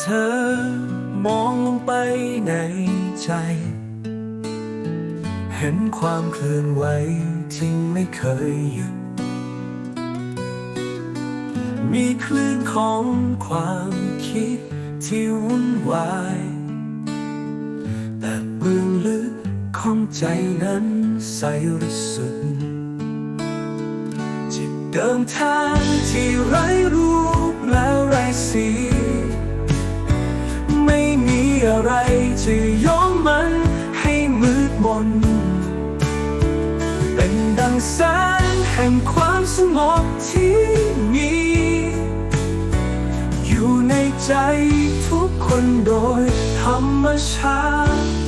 เธอมองไปในใจ เห็นความเคลื่อนไหวที่ไม่เคยหยุด มีคลื่นของความคิดที่วุ่นวาย แต่เบื้องลึกของใจนั้นใสริสุทธิ์จิตเดิมทางที่ไร้รูปแล้วไร้สี อะไรจะย้อมมันให้มืดมน เป็นดังแสงแห่งความสงบที่มี อยู่ในใจทุกคนโดยธรรมชาติ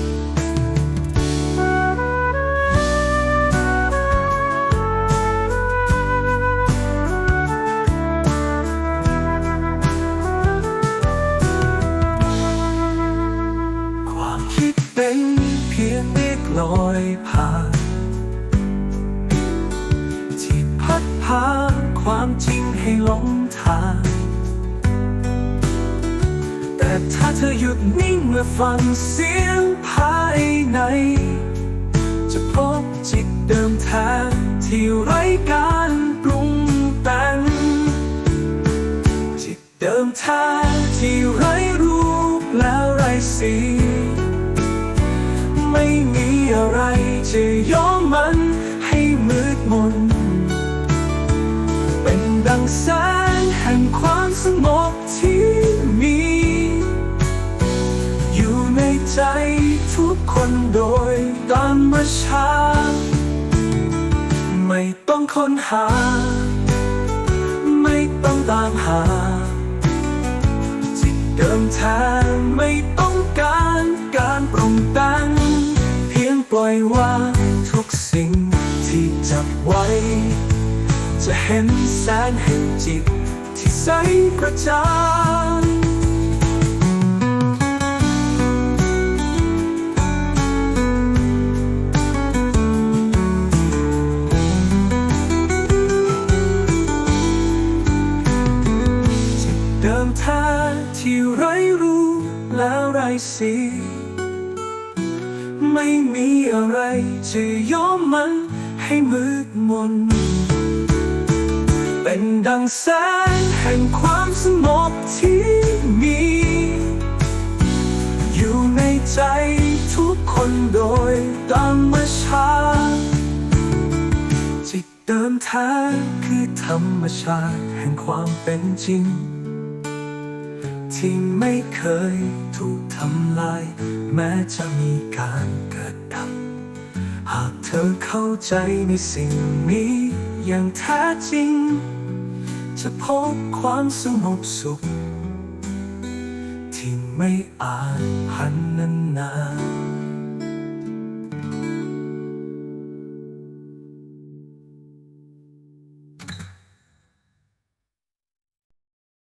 ลอยผ่านที่พัดพาความจริงให้หลงทาง แต่ถ้าเธอหยุดนิ่งเมื่อฟังเสียงภายใน จะพบจิตเดิมแท้ที่ไร้การปรุงแต่งจิตเดิมแท้ที่ไร้รูปแล้วไร้สี ชาไม่ต้องค้นหา ไม่ต้องตามหาจิตเดิมแท้ไม่ต้องการการปรุงแต่งเพียงปล่อยวางทุกสิ่งที่จับไว้ จะเห็นแสงแห่งจิตที่ใสกระจ่าง เดิมแท้ที่ไร้รูปแล้วไร้สีไม่มีอะไรจะย้อมมันให้มืดมน เป็นดังแสงแห่งความสงบที่มี อยู่ในใจทุกคนโดยธรรมชาติจิตเดิมแท้คือธรรมชาติแห่งความเป็นจริง ที่ไม่เคยถูกทำลาย แม้จะมีการเกิดดับ หากเธอเข้าใจในสิ่งนี้อย่างแท้จริง จะพบความสงบสุข ที่ไม่อาจพันนาน